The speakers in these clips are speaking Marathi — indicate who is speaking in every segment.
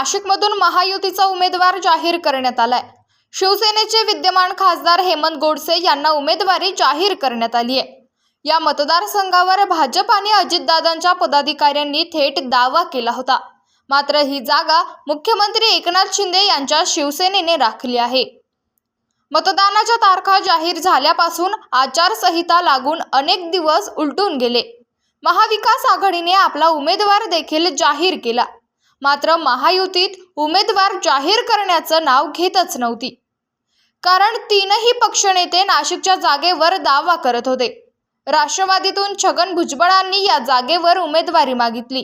Speaker 1: नाशिकमधून महायुतीचा उमेदवार जाहीर करण्यात आलाय. शिवसेनेचे विद्यमान खासदार हेमंत गोडसे यांना उमेदवारी जाहीर करण्यात आली आहे. या मतदारसंघावर भाजप आणि अजितदादांच्या पदाधिकाऱ्यांनी थेट दावा केला होता. मात्र ही जागा मुख्यमंत्री एकनाथ शिंदे यांच्या शिवसेनेने राखली आहे. मतदानाच्या तारखा जाहीर झाल्यापासून आचारसंहिता लागून अनेक दिवस उलटून गेले. महाविकास आघाडीने आपला उमेदवार देखील जाहीर केला. मात्र महायुतीत उमेदवार जाहीर करण्याचं नाव घेतच नव्हती. कारण तीनही पक्षनेते नाशिकच्या जागेवर दावा करत होते. राष्ट्रवादीतून छगन भुजबळांनी या जागेवर उमेदवारी मागितली.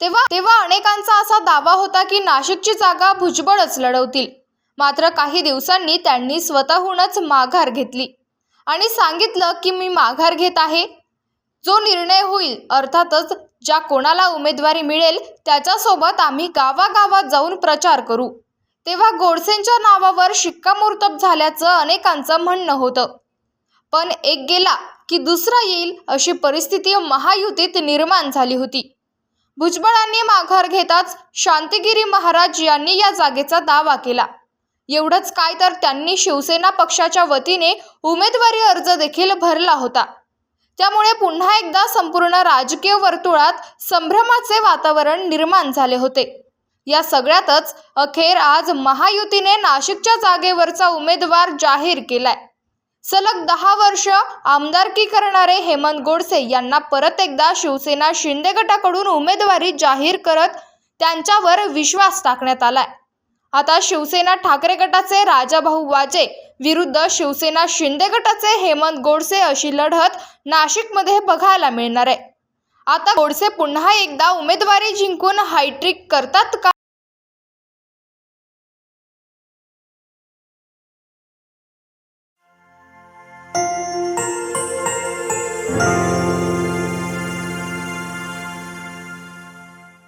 Speaker 1: तेव्हा तेव्हा अनेकांचा असा दावा होता की नाशिकची जागा भुजबळच लढवतील. मात्र काही दिवसांनी त्यांनी स्वतःहूनच माघार घेतली. आणि सांगितलं की मी माघार घेत आहे. जो निर्णय होईल अर्थातच ज्या कोणाला उमेदवारी मिळेल त्याच्यासोबत आम्ही गावागावात जाऊन प्रचार करू. तेव्हा गोडसेंच्या नावावर शिक्कामोर्तब झाल्याचं अनेकांचं म्हणणं होतं. पण एक गेला की दुसरा येईल अशी परिस्थिती महायुतीत निर्माण झाली होती. भुजबळांनी माघार घेताच शांतिगिरी महाराज यांनी या जागेचा दावा केला. एवढंच काय तर त्यांनी शिवसेना पक्षाच्या वतीने उमेदवारी अर्ज देखील भरला होता. त्यामुळे पुन्हा एकदा संपूर्ण राजकीय वर्तुळात संभ्रमाचे वातावरण निर्माण झाले होते. या सगळ्यातच अखेर आज महायुतीने नाशिकच्या जागेवरचा उमेदवार जाहीर केलाय. सलग दहा वर्ष आमदारकी करणारे हेमंत गोडसे यांना परत एकदा शिवसेना शिंदे गटाकडून उमेदवारी जाहीर करत त्यांच्यावर विश्वास टाकण्यात आलाय. आता शिवसेना ठाकरे गटाचे राजाभाऊ वाजे विरुद्ध शिवसेना शिंदे गटाचे हेमंत गोडसे अशी लढत नाशिकमध्ये बघायला मिळणार आहे. आता गोडसे पुन्हा एकदा उमेदवारी जिंकून हायट्रिक करतात का?